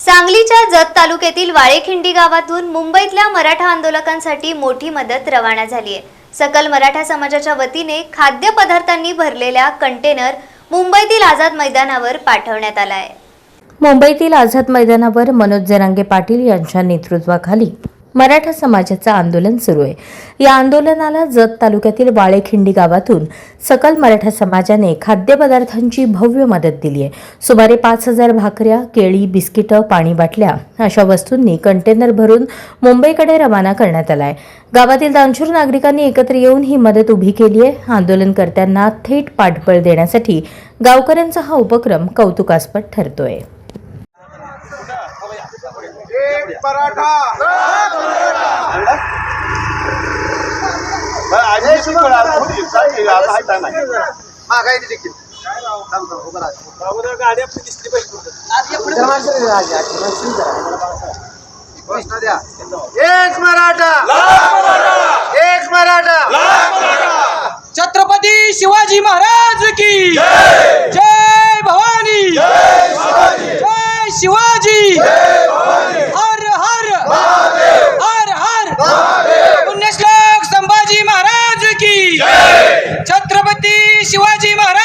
सांगलीच्या जत तालुक्यातील वाळेखिंडी गावातून मुंबईतल्या मराठा आंदोलकांसाठी मोठी मदत रवाना झाली आहे. सकल मराठा समाजाच्या वतीने खाद्यपदार्थांनी भरलेल्या कंटेनर मुंबईतील आझाद मैदानावर पाठवण्यात आला आहे. मुंबईतील आझाद मैदानावर मनोज जरांगे पाटील यांच्या नेतृत्वाखाली मराठा समाजाचं आंदोलन सुरू आहे. या आंदोलनाला जत तालुक्यातील वाळेखिंडी गावातून सकल मराठा समाजाने खाद्यपदार्थांची भव्य मदत दिली आहे. सुमारे पाच हजार भाकऱ्या केळी बिस्किटं पाणी बाटल्या अशा वस्तूंनी कंटेनर भरून मुंबईकडे रवाना करण्यात आला आहे. गावातील दानशूर नागरिकांनी एकत्र येऊन ही मदत उभी केली आहे. आंदोलनकर्त्यांना थेट पाठबळ देण्यासाठी गावकऱ्यांचा हा उपक्रम कौतुकास्पद ठरतोय. एक पराठा. महागाई देखील. द्या एक मराठा. एक मराठा. 喜欢亲们